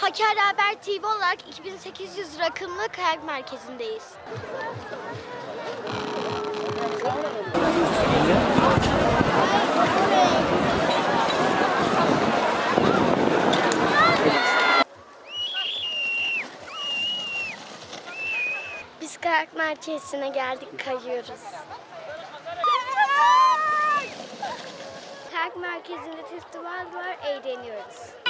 Hakkari Haber TV olarak 2800 rakımlı kayak merkezindeyiz. Biz kayak merkezine geldik, kayıyoruz. Kayak merkezinde festival var, eğleniyoruz.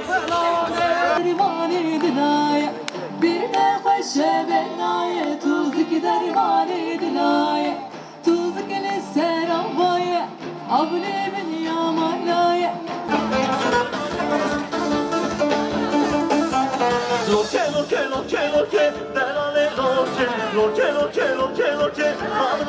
درمانی دنای بیرده خوشه بنای توزی که درمانی دنای توزی که لسر آبای abone من یا مالای Loke loke loke loke, derane loke, loke loke loke loke, hanım